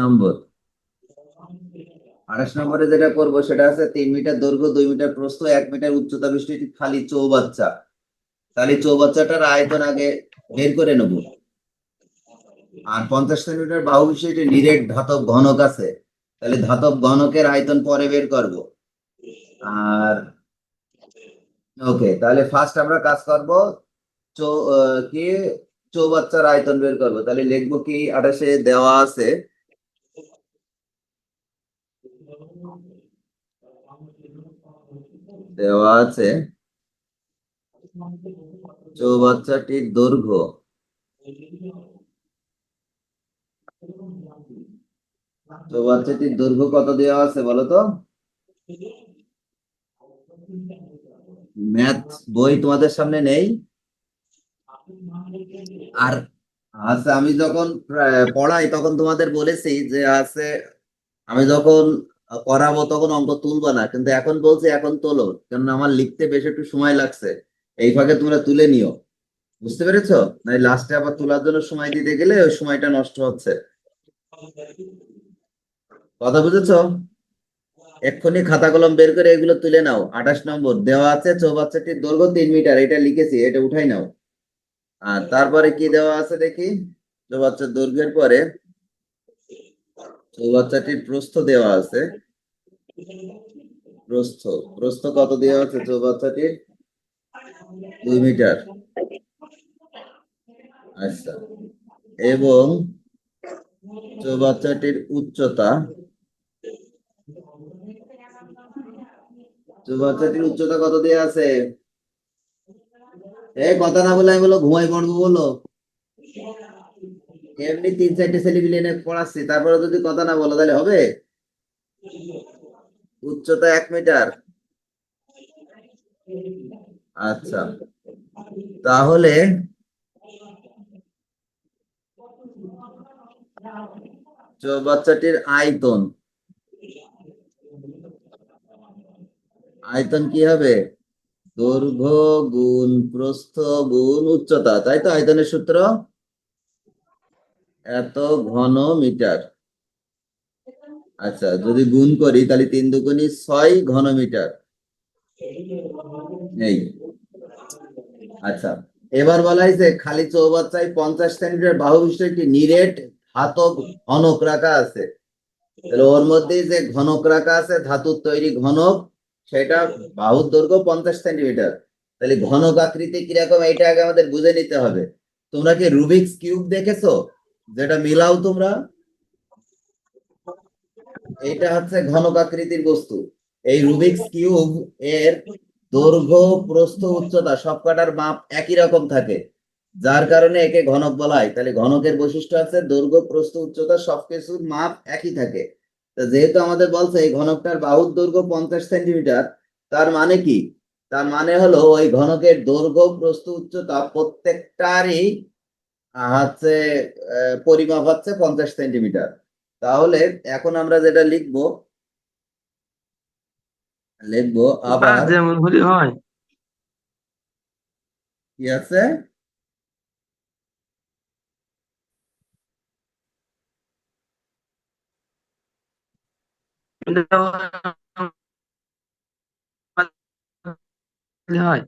নম্বর। আঠাশ নম্বরে যেটা করব, সেটা আছে তিন মিটার দৈর্ঘ্য, দুই মিটার প্রস্থ, এক মিটার উচ্চতা বিশিষ্ট খালি চৌবাচ্চা। তাহলে চৌবাচ্চাটার আয়তন আগে বের করে নেব। আর পঞ্চাশ সেন্টিমিটার বাহু বিশিষ্ট নিরেট ধাতব ঘনক আছে। তাহলে ধাতব ঘনকের আয়তন পরে বের করব। আর ওকে, তাহলে ফার্স্ট আমরা কাজ করব চৌ কি? চৌবাচ্চার আয়তন বের করব। তাহলে লিখব কি? আঠাশে দেওয়া আছে। দেওয়া আছে। চৌবাচ্চাটির দৈর্ঘ্য। চৌবাচ্চাটির দৈর্ঘ্য কত দেওয়া আছে বলো তো? ম্যাথ বই তোমাদের সামনে নেই। আর আচ্ছা আমি যখন পড়াই তখন তোমাদের বলেছি যে আছে আমি যখন করাবো তখন অঙ্ক তুলবা না, কিন্তু এখন বলছি এখন তোলো কারণ আমার লিখতে বেশ একটু সময় লাগছে। এই ফাঁকে তোমরা তুলে নিও। বুঝতে পেরেছ? নাই লাস্টে আবার তোলার জন্য সময় দিতে গেলে ওই সময়টা নষ্ট হচ্ছে। কথা বুঝেছ? এক্ষুনি খাতা কলম বের করে এগুলো তুলে নাও। আঠাশ নম্বর, দেওয়া আছে চৌবাচ্চাটির দৈর্ঘ্য তিন মিটার, এটা লিখেছি, এটা উঠাই নাও। আর তারপরে কি দেওয়া আছে দেখি? চৌবাচ্চার দৈর্ঘ্যের পরে চৌবাচ্চাটির প্রস্থ দেওয়া আছে। প্রস্থ। প্রস্থ কত দেওয়া আছে চৌবাচ্চাটির? দুই মিটার। আচ্ছা। এবং চৌবাচ্চাটির উচ্চতা? চৌবাচ্চাটির উচ্চতা কত দেওয়া আছে? এই কথা না বলে আমি বলো ঘুমাই পড়ব বলো। এমনি তিন চারটে ছেলেপিলে এনে পড়াচ্ছি, তারপরে যদি কথা না বলো তাহলে হবে? উচ্চতা এক মিটার। আচ্ছা তাহলে চৌবাচ্চাটির আয়তন। আয়তন কি হবে? দৈর্ঘ্য, গুণ প্রস্থ, গুণ উচ্চতা, তাই তো আয়তনের সূত্র? এত ঘন মিটার। আচ্ছা যদি গুণ করি, তাহলে তিন দুগুণি ছয় ঘন মিটার। এই। আচ্ছা এবার বলা হয়েছে, খালি চৌবাচ্চায় পঞ্চাশ সেন্টিমিটার বাহু বিশিষ্ট একটি নিরেট ধাতব ঘনক রাখা আছে। তাহলে ওর মধ্যে যে ঘনক রাখা আছে, ধাতুর তৈরি ঘনক, সেটা বাহুর দৈর্ঘ্য পঞ্চাশ সেন্টিমিটার। তাহলে ঘনক আকৃতি কীরকম এটা আগে আমাদের বুঝে নিতে হবে। তোমরা কি রুবিক্স কিউব দেখেছ? যেটা মিলাও তোমরা এটা হচ্ছে ঘনক আকৃতির বস্তু। এই রুবিক্স কিউব এর দৈর্ঘ্য, প্রস্থ, উচ্চতা সবকটার মাপ একই রকম থাকে। যার কারণে একে ঘনক বলা হয়। তাহলে ঘনকের বৈশিষ্ট্য আছে দৈর্ঘ্য, প্রস্থ, উচ্চতা সবকিছুর মাপ একই থাকে। তো যেহেতু আমাদের বলছে এই ঘনকটার বাহুর দৈর্ঘ্য পঞ্চাশ সেন্টিমিটার, তার মানে কি? তার মানে হলো ওই ঘনকের দৈর্ঘ্য, প্রস্থ, উচ্চতা প্রত্যেকটারই হচ্ছে পরিমাপ হচ্ছে পঞ্চাশ সেন্টিমিটার। তাহলে এখন আমরা যেটা লিখব লিখব আবার যেমন হলে হয় কি আছে? হয়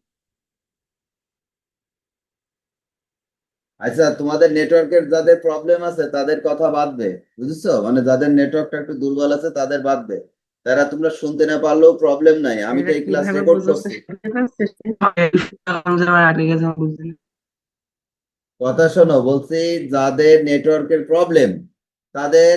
আচ্ছা তোমাদের নেটওয়ার্কের যাদের প্রবলেম আছে তাদের কথা বাদবে বুঝেছ? মানে যাদের নেটওয়ার্কটা একটু দুর্বল আছে তাদের বাদবে তারা তোমরা শুনতে না পারলেও প্রবলেম নাই। আমি তো এই ক্লাস রেকর্ড করছি। কথা শোনো বলছি যাদের নেটওয়ার্কের প্রবলেম তাদের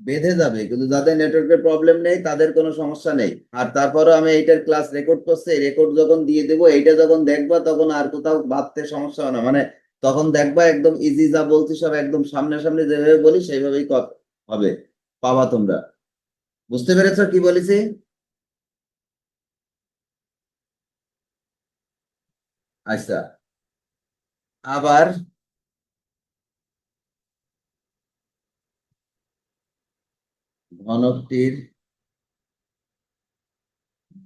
বেঁধে যাবে। কিন্তু যাদের নেটওয়ার্কের প্রবলেম নেই তাদের কোনো সমস্যা নেই। আর তারপরও আমি এইটার ক্লাস রেকর্ড করছি রেকর্ড যখন দিয়ে দেবো এইটা যখন দেখবা তখন আর কোথাও বাঁধতে সমস্যা হয় না। মানে তখন দেখবা একদম ইজি যা বলছি সব একদম সামনাসামনি যেভাবে বলি সেইভাবেই হবে, পাবা তোমরা। বুঝতে পেরেছ কি বলেছি? আচ্ছা আবার ঘনকটির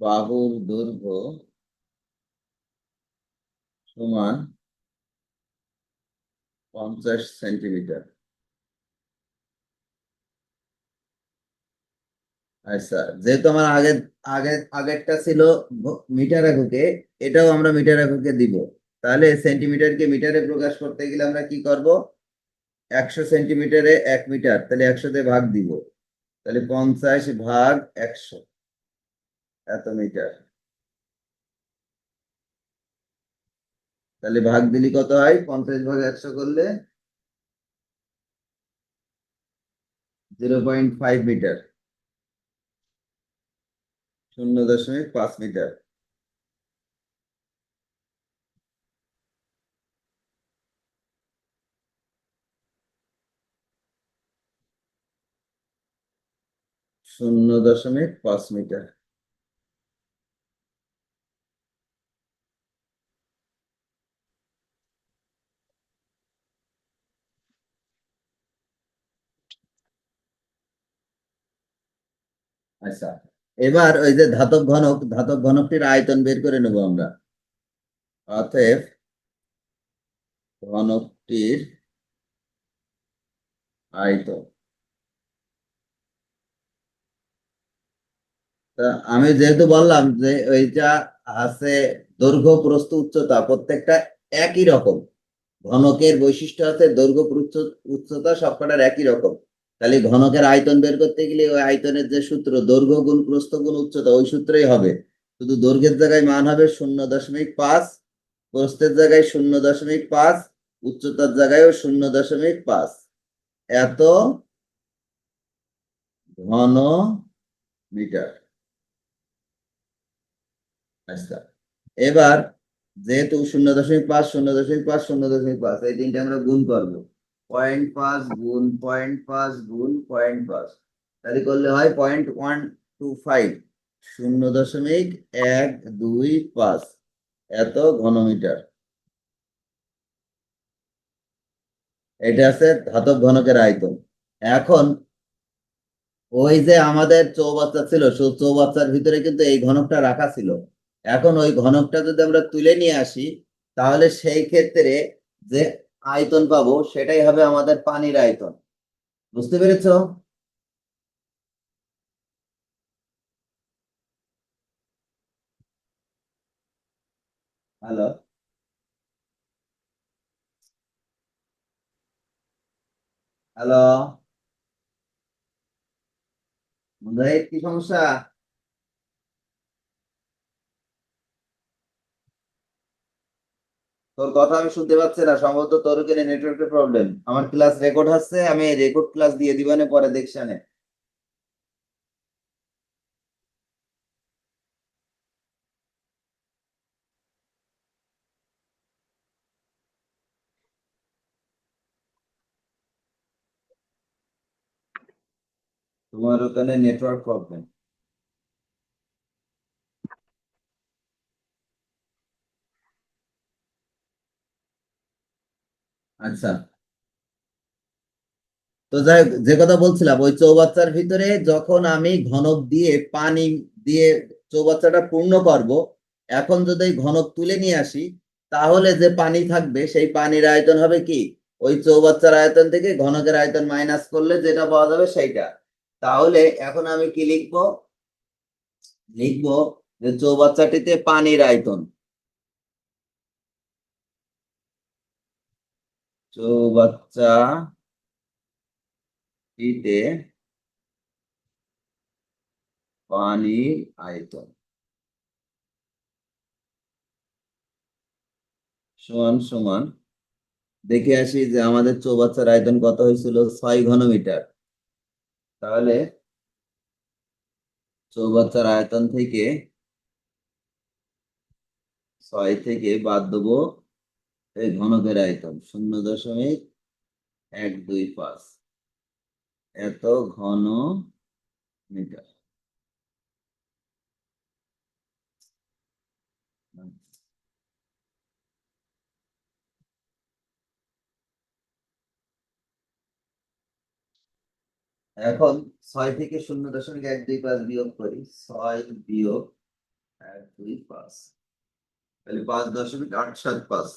বাহুর দৈর্ঘ্য সমান পঞ্চাশ সেন্টিমিটার। আচ্ছা যেহেতু আমার আগে আগে, আগেরটা ছিল মিটার এককে এটাও আমরা মিটার এককে দিব। তাহলে সেন্টিমিটারকে মিটারে প্রকাশ করতে গেলে আমরা কি করব? একশো সেন্টিমিটারে এক মিটার, তাহলে একশোতে ভাগ দিব। তাহলে পঞ্চাশ ভাগ একশো, এত মিটার। তাহলে ভাগ দিলি কত হয়? পঞ্চাশ ভাগ একশো করলে জিরো পয়েন্ট ফাইভ মিটার। শূন্য দশমিক পাঁচ মিটার। শূন্য দশমিক পাঁচ মিটার। আচ্ছা। এবার ওই যে ধাতব ঘনক, ধাতব ঘনকটির আয়তন বের করে নেব আমরা। অতএব ঘনকটির আয়তন। আমি যেহেতু বললাম যে ওইটা আছে দৈর্ঘ্য, প্রস্থ, উচ্চতা, প্রত্যেকটা একই রকম। ঘনকের বৈশিষ্ট্য আছে দৈর্ঘ্য উচ্চতা সবকটার একই রকম। তাহলে ঘনকের আয়তন বের করতে গেলে ওই আয়তনের যে সূত্র, দৈর্ঘ্য গুণ, প্রস্থ গুণ, উচ্চতা, ওই সূত্রেই হবে। শুধু দৈর্ঘ্যের জায়গায় মান হবে শূন্য দশমিক পাঁচ, প্রস্থের জায়গায় শূন্য দশমিক পাঁচ, উচ্চতার জায়গায়ও শূন্য দশমিক পাঁচ। এত ঘন মিটার। আচ্ছা এবার যেহেতু শূন্য দশমিক পাঁচ, শূন্য দশমিক পাঁচ, শূন্য দশমিক পাঁচ, এই তিনটা আমরা গুণ করব। পয়েন্ট পাঁচ গুণ পয়েন্ট পাঁচ গুণ পয়েন্ট পাঁচ তাহলে করলে হয় পয়েন্ট ওয়ান টু ফাইভ শূন্য দশমিক এক দুই পাঁচ। এত ঘনমিটার। এটা আছে ধাতব ঘনকের আয়তন। এখন ওই যে আমাদের চৌবাচ্চা ছিল চৌবাচ্চার ভিতরে কিন্তু এই ঘনকটা রাখা ছিল। এখন ওই ঘনকটা যদি আমরা তুলে নিয়ে আসি, তাহলে সেই ক্ষেত্রে যে আয়তন পাবো সেটাই হবে আমাদের পানির আয়তন। বুঝতে পেরেছ? হ্যালো হ্যালো মুজাহিদ কি সমস্যা? তোর কথা আমি শুনতে পাচ্ছি না। সম্ভবত তোর ওখানে নেটওয়ার্কের প্রবলেম আমার ক্লাস রেকর্ড হচ্ছে আমি রেকর্ড ক্লাস দিয়ে দিবানে পরে দেখছানে তোমার ওখানে নেটওয়ার্ক প্রবলেম আচ্ছা। তো যাই যে কথা বলছিলাম, ওই চৌবাচ্চার ভিতরে যখন আমি ঘনক দিয়ে পানি দিয়ে চৌবাচ্চাটা পূর্ণ করব, এখন যদি ঘনক তুলে নিয়ে আসি, তাহলে যে পানি থাকবে, সেই পানির আয়তন হবে কি? ওই চৌবাচ্চার আয়তন থেকে ঘনকের আয়তন মাইনাস করলে যেটা পাওয়া যাবে সেইটা। তাহলে এখন আমি কি লিখব? লিখব যে চৌবাচ্চাটিতে পানির আয়তন। চৌবাচ্চা টিতে পানির আয়তন। সমান সমান, দেখে আসি যে আমাদের চৌবাচ্চার আয়তন কত হয়েছিল? ছয় ঘনমিটার। তাহলে চৌবাচ্চার আয়তন থেকে ছয় থেকে বাদ দেবো এই ঘনকের আয়তন শূন্য দশমিক এক দুই পাঁচ। এত ঘন মিটার এখন ছয় থেকে শূন্য দশমিক এক দুই পাঁচ বিয়োগ করি, ছয় বিয়োগ এক দুই পাঁচ। তাহলে পাঁচ দশমিক আট সাত পাঁচ।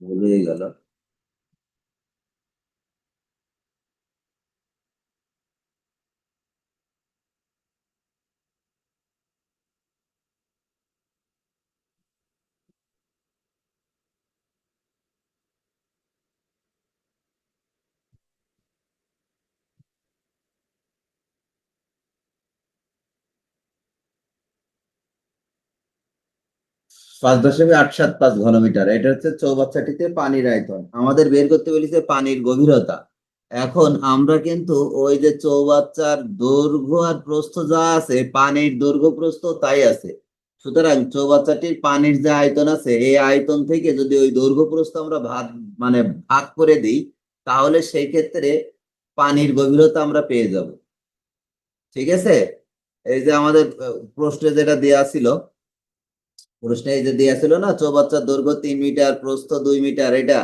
ভুল হয়ে গেল পাঁচ দশমিক আট সাত পাঁচ ঘনমিটার। এটা হচ্ছে চৌবাচ্চাটিতে পানির আয়তন। আমাদের বের করতে বলেছে পানির গভীরতা। এখন আমরা কিন্তু ওই যে চৌবাচ্চার দৈর্ঘ্য আর প্রস্থ যা আছে, পানির দৈর্ঘ্য, প্রস্থ তাই আছে। সুতরাং চৌবাচ্চাটির পানির যে আয়তন আছে, এই আয়তন থেকে যদি ওই দৈর্ঘ্য, প্রস্থ আমরা ভাগ মানে ভাগ করে দিই, তাহলে সেই ক্ষেত্রে পানির গভীরতা আমরা পেয়ে যাব। ঠিক আছে? এই যে আমাদের প্রশ্নে যেটা দেয়া ছিল প্রশ্নে যে দেয়া ছিল না চৌবাচ্চার দৈর্ঘ্য তিন মিটার, প্রস্থ দুই মিটার, এটা?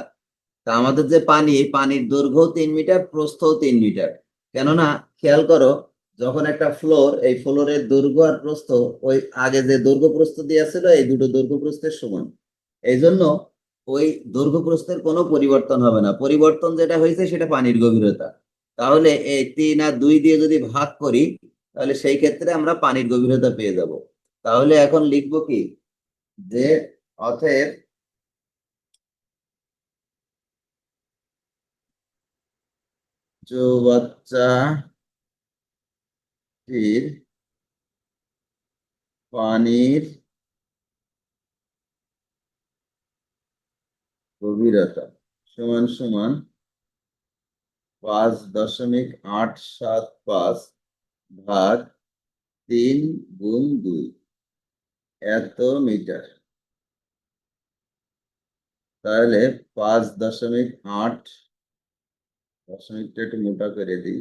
তা আমাদের যে পানি পানির দৈর্ঘ্য তিন মিটার, প্রস্থ তিন মিটার। কেননা, খেয়াল করো, যখন একটা ফ্লোর, এই ফ্লোরের দৈর্ঘ্য আর প্রস্থ, ওই আগে যে দৈর্ঘ্য প্রস্থ দেওয়া ছিল এই দুটো দৈর্ঘ্য প্রস্থের সমান। এই জন্য ওই দৈর্ঘ্য প্রস্থের কোনো পরিবর্তন হবে না। পরিবর্তন যেটা হয়েছে, সেটা পানির গভীরতা। তাহলে এই তিন আর দুই দিয়ে যদি ভাগ করি, তাহলে সেই ক্ষেত্রে আমরা পানির গভীরতা পেয়ে যাব। তাহলে এখন লিখব কি? যে অতএব চৌবাচ্চাটির পানির গভীরতা সমান সমান পাঁচ দশমিক আট সাত পাঁচ ভাগ তিন গুণ দুই। এত মিটার। তাহলে পাঁচ দশমিক আট, দশমিকটা একটু মোটা করে দিই।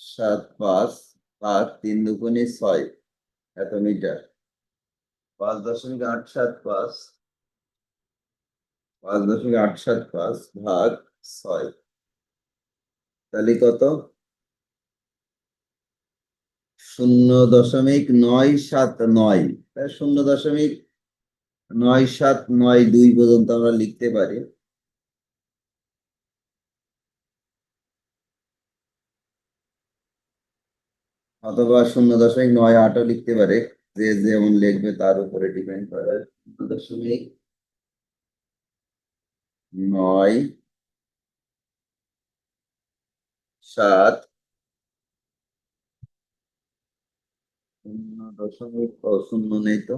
সাত পাঁচ ভাগ তিন দুগুণে ছয়, এত মিটার। পাঁচ দশমিক আট সাত পাঁচ পাঁচ দশমিক আট সাত পাঁচ ভাগ ছয়। তাহলে কত? শূন্য দশমিক নয় সাত নয়। শূন্য দশমিক নয় সাত নয় দুই পর্যন্ত আমরা লিখতে পারি। অথবা শূন্য দশমিক নয় আটও লিখতে পারে। যে যেমন লিখবে তার উপরে ডিপেন্ড করে। শূন্য দশমিক নয় সাত দশমিক ও শূন্য নেই তো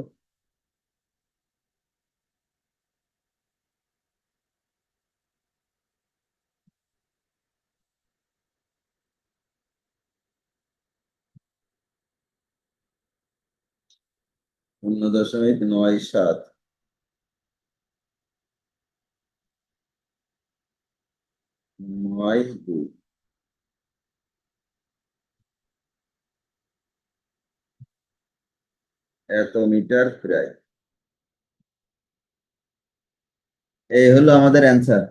শূন্য দশমিক নয় সাত নয় দুই এত মিটার প্রায়। এই হলো আমাদের অ্যান্সার